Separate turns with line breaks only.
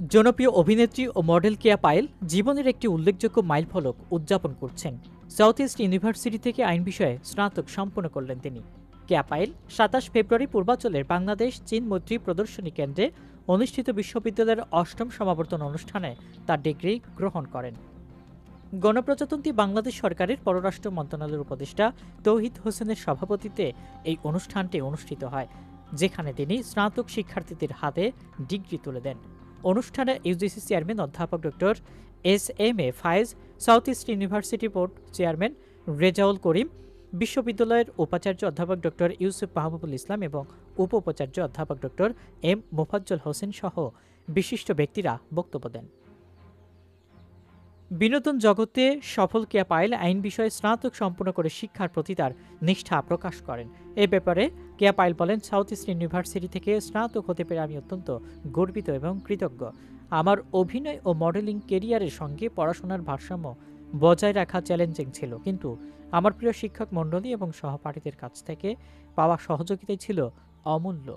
জনপ্রিয় অভিনেত্রী ও মডেল কেয়া পায়েল জীবনের একটি উল্লেখযোগ্য মাইলফলক উদযাপন করছেন। সাউথ ইস্ট ইউনিভার্সিটি থেকে আইন বিষয়ে স্নাতক সম্পন্ন করলেন তিনি। কেয়া পায়েল সাতাশ ফেব্রুয়ারি পূর্বাঞ্চলের বাংলাদেশ, চীন মৈত্রী প্রদর্শনী কেন্দ্রে অনুষ্ঠিত বিশ্ববিদ্যালয়ের অষ্টম সমাবর্তন অনুষ্ঠানে তার ডিগ্রি গ্রহণ করেন। গণপ্রজাতন্ত্রী বাংলাদেশ সরকারের পররাষ্ট্র মন্ত্রণালয়ের উপদেষ্টা তৌহিদ হোসেনের সভাপতিত্বে এই অনুষ্ঠানটি অনুষ্ঠিত হয়, যেখানে তিনি স্নাতক শিক্ষার্থীদের হাতে ডিগ্রি তুলে দেন। অনুষ্ঠানে ইউজিসি চেয়ারম্যান অধ্যাপক doctor S M A Fayez, South East University board chairman Rezaul Karim, বিশ্ববিদ্যালয়ের উপাচার্য অধ্যাপক ডক্টর ইউসুফ মাহবুবুল ইসলাম এবং উপ উপাচার্য অধ্যাপক ডক্টর এম মোফাজ্জল হোসেন সহ বিশিষ্ট ব্যক্তিরা বক্তব্য দেন। বিনোদন জগতে সফল কেয়া পায়েল আইন বিষয়ে স্নাতক সম্পূর্ণ করে শিক্ষার প্রতি তার নিষ্ঠা প্রকাশ করেন। এ ব্যাপারে কেয়া পায়েল বলেন, সাউথ ইস্ট ইউনিভার্সিটি থেকে স্নাতক হতে পেরে আমি অত্যন্ত গর্বিত এবং কৃতজ্ঞ। আমার অভিনয় ও মডেলিং কেরিয়ারের সঙ্গে পড়াশোনার ভারসাম্য বজায় রাখা চ্যালেঞ্জিং ছিল। কিন্তু আমার প্রিয় শিক্ষক মণ্ডলী এবং সহপাঠীদের কাছ থেকে পাওয়া সহযোগিতাই ছিল অমূল্য।